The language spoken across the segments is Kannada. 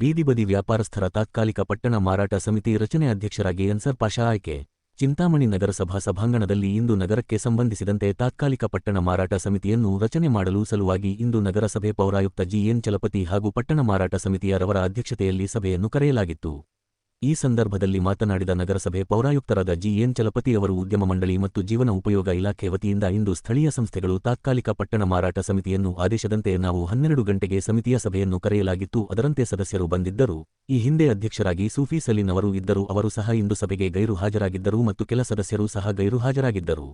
ಬೀದಿ ಬದಿ ವ್ಯಾಪಾರಸ್ಥರ ತಾತ್ಕಾಲಿಕ ಪಟ್ಟಣ ಮಾರಾಟ ಸಮಿತಿ ರಚನೆ ಅಧ್ಯಕ್ಷರಾಗಿ ಅನ್ಸರ್ ಪಾಷಾ ಆಯ್ಕೆ. ಚಿಂತಾಮಣಿ ನಗರಸಭಾ ಸಭಾಂಗಣದಲ್ಲಿ ಇಂದು ನಗರಕ್ಕೆ ಸಂಬಂಧಿಸಿದಂತೆ ತಾತ್ಕಾಲಿಕ ಪಟ್ಟಣ ಮಾರಾಟ ಸಮಿತಿಯನ್ನು ರಚನೆ ಮಾಡಲು ಸಲುವಾಗಿ ಇಂದು ನಗರಸಭೆ ಪೌರಾಯುಕ್ತ ಜಿಎನ್ ಚಲಪತಿ ಹಾಗೂ ಪಟ್ಟಣ ಮಾರಾಟ ಸಮಿತಿಯ ರವರ ಅಧ್ಯಕ್ಷತೆಯಲ್ಲಿ ಸಭೆಯನ್ನು ಕರೆಯಲಾಗಿತ್ತು. ಈ ಸಂದರ್ಭದಲ್ಲಿ ಮಾತನಾಡಿದ ನಗರಸಭೆ ಪೌರಾಯುಕ್ತರಾದ ಜಿಎನ್ ಚಲಪತಿ ಅವರು ಉದ್ಯಮ ಮಂಡಳಿ ಮತ್ತು ಜೀವನ ಉಪಯೋಗ ಇಲಾಖೆ ವತಿಯಿಂದ ಇಂದು ಸ್ಥಳೀಯ ಸಂಸ್ಥೆಗಳು ತಾತ್ಕಾಲಿಕ ಪಟ್ಟಣ ಮಾರಾಟ ಸಮಿತಿಯನ್ನು ಆದೇಶದಂತೆ ನಾವು ಹನ್ನೆರಡು ಗಂಟೆಗೆ ಸಮಿತಿಯ ಸಭೆಯನ್ನು ಕರೆಯಲಾಗಿತ್ತು. ಅದರಂತೆ ಸದಸ್ಯರು ಬಂದಿದ್ದರು. ಈ ಹಿಂದೆ ಅಧ್ಯಕ್ಷರಾಗಿ ಸೂಫಿ ಸಲೀನ್ ಅವರು ಇದ್ದರು. ಅವರು ಸಹ ಇಂದು ಸಭೆಗೆ ಗೈರು ಹಾಜರಾಗಿದ್ದರು ಮತ್ತು ಕೆಲ ಸದಸ್ಯರು ಸಹ ಗೈರು ಹಾಜರಾಗಿದ್ದರು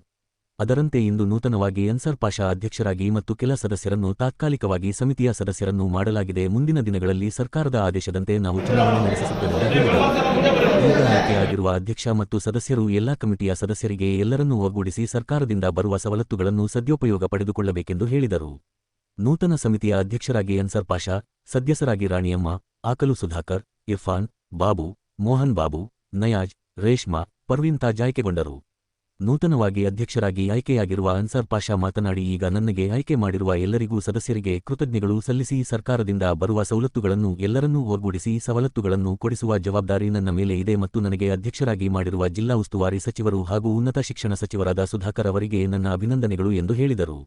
ಅದರಂತೆ ಇಂದು ನೂತನವಾಗಿ ಅನ್ಸರ್ ಪಾಷಾ ಅಧ್ಯಕ್ಷರಾಗಿ ಮತ್ತು ಕೆಲ ಸದಸ್ಯರನ್ನು ತಾತ್ಕಾಲಿಕವಾಗಿ ಸಮಿತಿಯ ಸದಸ್ಯರನ್ನು ಮಾಡಲಾಗಿದೆ. ಮುಂದಿನ ದಿನಗಳಲ್ಲಿ ಸರ್ಕಾರದ ಆದೇಶದಂತೆ ನಾವು ಚುನಾವಣೆ ನಡೆಸುತ್ತೇವೆ ಈಗ ಅಧ್ಯಕ್ಷ ಮತ್ತು ಸದಸ್ಯರು ಎಲ್ಲಾ ಕಮಿಟಿಯ ಸದಸ್ಯರಿಗೆ ಎಲ್ಲರನ್ನೂ ಒಗ್ಗೂಡಿಸಿ ಸರ್ಕಾರದಿಂದ ಬರುವ ಸವಲತ್ತುಗಳನ್ನು ಸದ್ಯೋಪಯೋಗ ಪಡೆದುಕೊಳ್ಳಬೇಕೆಂದು ಹೇಳಿದರು. ನೂತನ ಸಮಿತಿಯ ಅಧ್ಯಕ್ಷರಾಗಿ ಅನ್ಸರ್ ಪಾಷಾ ಸದಸ್ಯರಾಗಿ ರಾಣಿಯಮ್ಮ, ಆಕಲು ಸುಧಾಕರ್, ಇರ್ಫಾನ್, ಬಾಬು, ಮೋಹನ್ ಬಾಬು, ನಯಾಜ್, ರೇಷ್ಮಾ ಪರ್ವೀನ್ ತಾಜ್ ಆಯ್ಕೆಗೊಂಡರು ನೂತನವಾಗಿ ಅಧ್ಯಕ್ಷರಾಗಿ ಆಯ್ಕೆಯಾಗಿರುವ ಅನ್ಸರ್ ಪಾಷಾ ಮಾತನಾಡಿ, ಈಗ ನನಗೆ ಆಯ್ಕೆ ಮಾಡಿರುವ ಎಲ್ಲರಿಗೂ ಸದಸ್ಯರಿಗೆ ಕೃತಜ್ಞಗಳು ಸಲ್ಲಿಸಿ ಸರ್ಕಾರದಿಂದ ಬರುವ ಸವಲತ್ತುಗಳನ್ನು ಎಲ್ಲರನ್ನೂ ಒಗ್ಗೂಡಿಸಿ ಸವಲತ್ತುಗಳನ್ನು ಕೊಡಿಸುವ ಜವಾಬ್ದಾರಿ ನನ್ನ ಮೇಲೆ ಇದೆ ಮತ್ತು ನನಗೆ ಅಧ್ಯಕ್ಷರಾಗಿ ಮಾಡಿರುವ ಜಿಲ್ಲಾ ಉಸ್ತುವಾರಿ ಸಚಿವರು ಹಾಗೂ ಉನ್ನತ ಶಿಕ್ಷಣ ಸಚಿವರಾದ ಸುಧಾಕರ್ ಅವರಿಗೆ ನನ್ನ ಅಭಿನಂದನೆಗಳು ಎಂದು ಹೇಳಿದರು.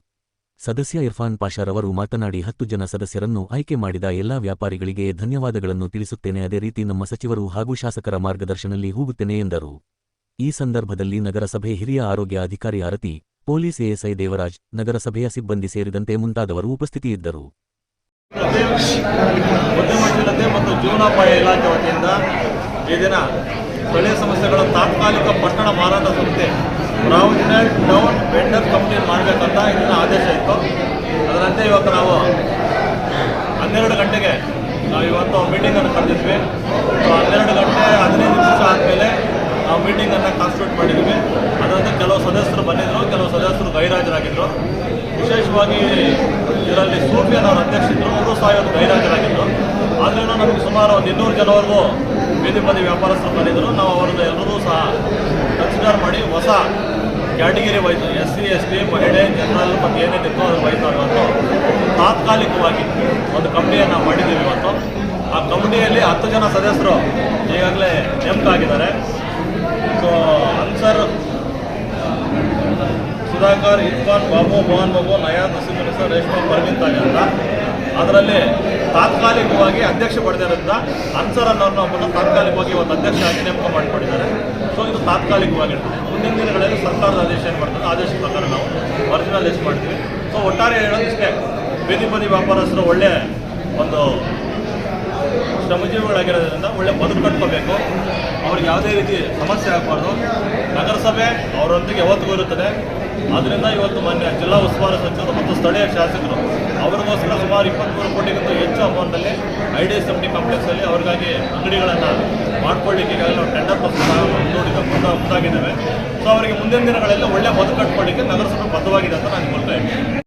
ಸದಸ್ಯ ಇರ್ಫಾನ್ ಪಾಷಾರವರು ಮಾತನಾಡಿ, ಹತ್ತು ಜನ ಸದಸ್ಯರನ್ನು ಆಯ್ಕೆ ಮಾಡಿದ ಎಲ್ಲಾ ವ್ಯಾಪಾರಿಗಳಿಗೆ ಧನ್ಯವಾದಗಳನ್ನು ತಿಳಿಸುತ್ತೇನೆ. ಅದೇ ರೀತಿ ನಮ್ಮ ಸಚಿವರು ಹಾಗೂ ಶಾಸಕರ ಮಾರ್ಗದರ್ಶನಲ್ಲಿ ಹೋಗುತ್ತೇನೆ ಎಂದರು. ಈ ಸಂದರ್ಭದಲ್ಲಿ ನಗರಸಭೆ ಹಿರಿಯ ಆರೋಗ್ಯ ಅಧಿಕಾರಿ ಆರತಿ, ಪೊಲೀಸ್ ಎಎಸ್ಐ ದೇವರಾಜ್, ನಗರಸಭೆಯ ಸಿಬ್ಬಂದಿ ಸೇರಿದಂತೆ ಮುಂತಾದವರು ಉಪಸ್ಥಿತಿಯಿದ್ದರು ಮತ್ತು ಜೀವನೋಪಾಯ ಇಲಾಖೆ ವತಿಯಿಂದ ಈ ದಿನ ಸ್ಥಳೀಯ ಸಮಸ್ಯೆಗಳ ತಾತ್ಕಾಲಿಕ ಪಟ್ಟಣ ಮಾರಾಟ ಸಂಸ್ಥೆ ಪ್ರಾವಿಷನಲ್ ಟೌನ್ ವೆಂಡರ್ ಕಂಪ್ನಿ ಮಾಡಬೇಕಂತ ಇದನ್ನ ಆದೇಶ ಇತ್ತು. ಅದರಂತೆ ಇವತ್ತು ನಾವು ಹನ್ನೆರಡು ಗಂಟೆಗೆ ನಾವು ಇವತ್ತು ಮೀಟಿಂಗನ್ನು ಕರೆದಿದ್ವಿ. ಹನ್ನೆರಡು ಗಂಟೆ ಹದಿನೈದು ನಿಮಿಷ ಆದಮೇಲೆ ನಾವು ಮೀಟಿಂಗನ್ನು ಕಾನ್ಸ್ಟಿಟ್ಯೂಟ್ ಮಾಡಿದ್ವಿ ಅದರಂತೆ ಕೆಲವು ಸದಸ್ಯರು ಬಂದಿದ್ದರು ಕೆಲವು ಸದಸ್ಯರು ಗೈರಾಜರಾಗಿದ್ದರು ವಿಶೇಷವಾಗಿ ಇದರಲ್ಲಿ ಸೂಫಿಯನ್ ಅವರ ಅಧ್ಯಕ್ಷರು ಅವರು ಸಹ ಇವತ್ತು ಗೈರಾಜರಾಗಿದ್ದರು ಆದ್ರೂ ನಮಗೆ ಸುಮಾರು ಒಂದು ಇನ್ನೂರು ಜನವರೆಗೂ ಬೀದಿ ಬದಿ ವ್ಯಾಪಾರಸ್ಥರು ಬಂದಿದ್ದರು ನಾವು ಅವರನ್ನು ಎಲ್ಲರೂ ಸಹ ಕನ್ಸಿಡರ್ ಮಾಡಿ ಹೊಸ category wise S C, S T, ಮಹಿಳೆ, ಜನರಲ್ ಮತ್ತು ಏನೇನಿತ್ತು ಅದ್ರ ವೈಸು ಇವತ್ತು ತಾತ್ಕಾಲಿಕವಾಗಿ ಒಂದು ಕಂಪ್ನಿಯನ್ನು ಮಾಡಿದ್ದೀವಿ ಇವತ್ತು. ಆ ಕಂಪ್ನಿಯಲ್ಲಿ ಹತ್ತು ಜನ ಸದಸ್ಯರು ಈಗಾಗಲೇ ನೇಮಕ ಆಗಿದ್ದಾರೆ. ಸೊ ಅನ್ಸರ್, ಸುಧಾಕರ್, ಇರ್ಫಾನ್, ಬಾಬು, ಮೋಹನ್ ಬಾಬು, ನಯಾ ನಸೀಮ್ ರೇಷ್ಮಾ ಪರ್ವೀನ್ ಅಂತ. ಅದರಲ್ಲಿ ತಾತ್ಕಾಲಿಕವಾಗಿ ಅಧ್ಯಕ್ಷ ಪಡೆದಿರೋದ್ರಿಂದ ಅನ್ಸರ್ ಅನ್ನೋರ್ನ ಒಬ್ಬನ ತಾತ್ಕಾಲಿಕವಾಗಿ ಒಂದು ಅಧ್ಯಕ್ಷ ಆಗಿ ನೇಮಕ ಮಾಡಿಕೊಂಡಿದ್ದಾರೆ. ಸೊ ಇದು ತಾತ್ಕಾಲಿಕವಾಗಿರ್ತದೆ ಮುಂದಿನ ದಿನಗಳಲ್ಲಿ ಸರ್ಕಾರದ ಆದೇಶ ಏನು ಮಾಡ್ತಾರೆ ಆದೇಶ ಪ್ರಕಾರ ನಾವು ಒರಿಜಿನಲ್ ಮಾಡ್ತೀವಿ. ಸೊ ಒಟ್ಟಾರೆ ಹೇಳೋದಿಷ್ಟೇ ಬೇದಿ ಬದಿ ವ್ಯಾಪಾರಸ್ಥರು ಒಳ್ಳೆ ಒಂದು ಶ್ರಮಜೀವಿಗಳಾಗಿರೋದ್ರಿಂದ ಒಳ್ಳೆ ಬದುಕು ಕಟ್ಕೋಬೇಕು. ಅವ್ರಿಗೆ ಯಾವುದೇ ರೀತಿ ಸಮಸ್ಯೆ ಆಗಬಾರ್ದು. ನಗರಸಭೆ ಅವರೊಂದಿಗೆ ಯಾವತ್ತಿಗೂ ಇರುತ್ತದೆ. ಆದ್ದರಿಂದ ಇವತ್ತು ಮಾನ್ಯ ಜಿಲ್ಲಾ ಉಸ್ತುವಾರಿ ಸಚಿವರು ಮತ್ತು ಸ್ಥಳೀಯ ಶಾಸಕರು ಅವ್ರಿಗೋಸ್ಕರ ಸುಮಾರು ಇಪ್ಪತ್ತ್ಮೂರು ಕೋಟಿಗಿಂತ ಹೆಚ್ಚು ಅಮೌಂಟಲ್ಲಿ I D S M T ಕಾಂಪ್ಲೆಕ್ಸಲ್ಲಿ ಅವ್ರಿಗಾಗಿ ಅಂಗಡಿಗಳನ್ನು ಮಾಡ್ಕೊಳ್ಳಿಕ್ಕೆ ಈಗಾಗಲೇ ನಾವು ಟೆಂಡರ್ ಪ್ರಸ್ತುತ ಮುಂದೂಡಿದ ಮುಂದ ಮುಂದಾಗಿದ್ದೇವೆ. ಸೊ ಅವರಿಗೆ ಮುಂದಿನ ದಿನಗಳಲ್ಲಿ ಒಳ್ಳೆ ಬದುಕು ಕಟ್ಕೊಳ್ಳಿಕ್ಕೆ ನಗರಸಭೆ ಬದ್ಧವಾಗಿದೆ ಅಂತ ನಾನು ಕೊಡ್ತಾ ಇದ್ದೀನಿ.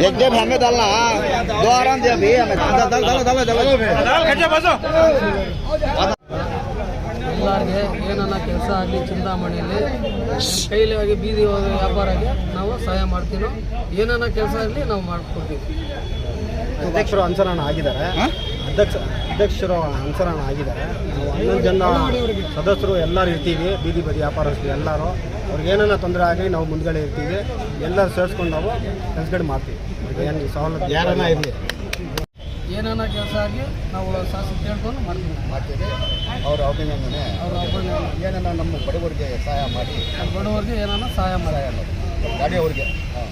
एक जेब हमें डालना दो आराम दे अभी हमें डालो डालो डालो डालो ಎಲ್ಲರಿಗೆ ಏನನ್ನ ಕೆಲಸ ಆಗಲಿ ಚಿಂತಾಮಣಿಯಲ್ಲಿ ಕೈಲಿ ಆಗಿ ಬೀದಿ ಹೋಗಿ ವ್ಯಾಪಾರಕ್ಕೆ ನಾವು ಸಹಾಯ ಮಾಡ್ತೀನೋ ಏನನ್ನ ಕೆಲಸ ಆಗಲಿ ನಾವು ಮಾಡ್ಕೊಡ್ತೀವಿ ಅಧ್ಯಕ್ಷರು ಅನುಸರಣ ಆಗಿದ್ದಾರೆ ಅಧ್ಯಕ್ಷ ಅಧ್ಯಕ್ಷರು ಅನುಸರಣ ಆಗಿದ್ದಾರೆ. ನಾವು ಹನ್ನೊಂದು ಜನ ಸದಸ್ಯರು ಎಲ್ಲರೂ ಇರ್ತೀವಿ. ಬೀದಿ ಬದಿ ವ್ಯಾಪಾರಸ್ಥರು ಎಲ್ಲರೂ. ಅವ್ರಿಗೆ ಏನಾರ ತೊಂದರೆ ಆಗಲಿ ನಾವು ಮುಂದ್ಗಡೆ ಇರ್ತೀವಿ. ಎಲ್ಲರೂ ಸೇರಿಸ್ಕೊಂಡು ನಾವು ಕೆಲಸಗಡೆ ಮಾಡ್ತೀವಿ. ಅವ್ರಿಗೆ ಏನು ಸವಲತ್ತು ಯಾರನ್ನ ಇರಲಿ. ಏನನ್ನ ಕೆಲಸ ಆಗಿ ನಾವು ಶಾಸಕ ಕೇಳ್ಕೊಂಡು ಮಾಡ್ತೀವಿ. ಮಾಡ್ತೀವಿ. ಅವ್ರ ಅಭಿನಂದನೆ. ಅವ್ರ ಅಭಿನಂದನೆ. ಏನನ್ನ ನಮ್ಮ ಬಡವರಿಗೆ ಸಹಾಯ ಮಾಡಿ. ಬಡವರಿಗೆ ಏನನ್ನ ಸಹಾಯ ಮಾಡಿ. ಗಾಡಿಯವ್ರಿಗೆ. ಹಾಂ.